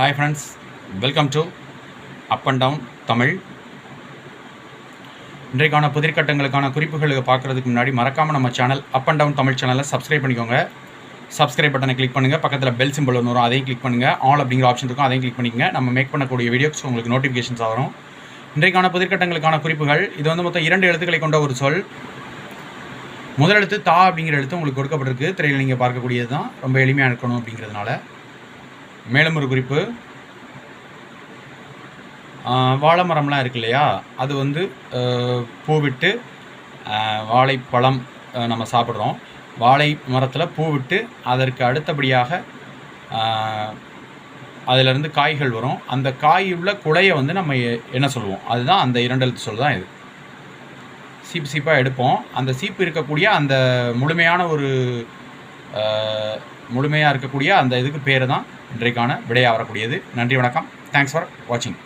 Hi friends welcome to up and down Tamil இன்றைக்கான புதிர்கட்டங்களுக்கான குறிப்புகளுக்கு பார்க்குறதுக்கு முன்னாடி மறக்காமல் நம்ம channel up and down Tamil சேனலை சப்ஸ்கிரைப் பண்ணிக்கோங்க. சப்ஸ்கிரைப் பட்டனை கிளிக் பண்ணுங்கள் பக்கத்தில் பெல் சிம்பிள் ஒன்று வரும் அதையும் கிளிக் பண்ணுங்கள் ஆல் அப்படிங்கிற ஆப்ஷன் இருக்கும் அதையும் கிளிக் பண்ணிக்கங்க. நம்ம மேக் பண்ணக்கூடிய வீடியோஸ் உங்களுக்கு நோட்டிஃபிகேஷன்ஸ் வரும். இன்றைக்கான புதிர்கட்டங்களுக்கான குறிப்புகள் இது வந்து மொத்தம் இரண்டு எழுத்துக்களை கொண்ட ஒரு சொல். முதல் எழுத்து தா அப்படிங்கிற எழுத்து உங்களுக்கு கொடுக்கப்பட்டிருக்கு. திரையில் நீங்கள் பார்க்கக்கூடியது தான் ரொம்ப எளிமையாக இருக்கணும் அப்படிங்கிறதுனால. மேலும் ஒரு குறிப்பு. வாழை மரம்லாம் இருக்கு இல்லையா? அது வந்து பூ விட்டு வாழைப்பழம் நம்ம சாப்பிட்றோம். வாழை மரத்தில் பூ விட்டு அதற்கு அடுத்தபடியாக அதிலிருந்து காய்கள் வரும். அந்த காய் உள்ள குலையை வந்து நம்ம என்ன சொல்லுவோம்? அதுதான் அந்த இரண்டு எழுத்து சொல் தான் இது. சீப்பு சீப்பாக எடுப்போம். அந்த சீப்பு இருக்கக்கூடிய அந்த முழுமையான ஒரு முழுமையாக இருக்கக்கூடிய அந்த இதுக்கு பேர் தான் இன்றைக்கான விடையாக வரக்கூடியது. நன்றி வணக்கம். தேங்க்ஸ் ஃபார் வாட்சிங்